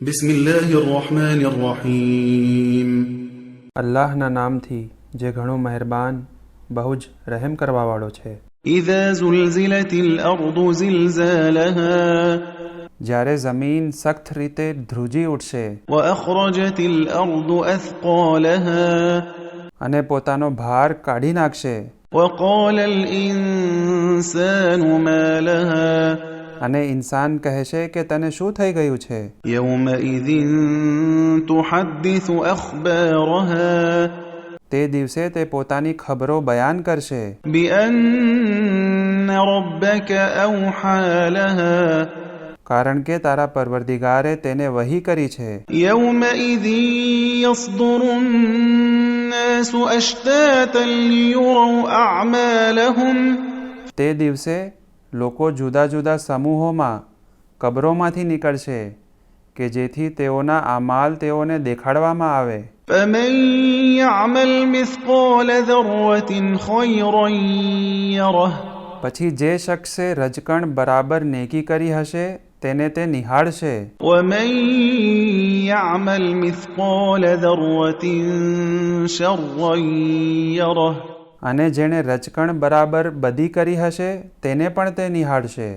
بسم الله الرحمن الرحيم અલ્લાહના નામથી જે ઘણો મહેરબાન બહુ જ રહેમ કરવાવાળો છે إذا زلزلت الأرض زلزالها જ્યારે જમીન સખ્ત રીતે ધ્રુજી ઉઠશે وأخرجت الأرض أثقالها અને પોતાનો ભાર કાઢી નાખશે وقال الإنسان ما لها અને ઇન્સાન કહે છે કે તને શું થઈ ગયું છે? તે દિવસે તે પોતાની ખબરો બયાન કરશે. કારણ કે તારા પરવરદિગારે તેને વહી કરી છે. તે દિવસે લોકો જુદા જુદા સમૂહોમાં કબરોમાંથી નીકળશે કે જેથી તેઓના અમાલ તેઓને દેખાડવામાં આવે فمن يعمل مثقال ذرة خيرا يره પછી જે શખ્સે રજકણ બરાબર નેકી કરી હશે તેને તે નિહાળશે ومن يعمل مثقال ذرة شرا يره અને જેણે રચકણ બરાબર બધી કરી હશે તેને પણ તે નિહાળશે.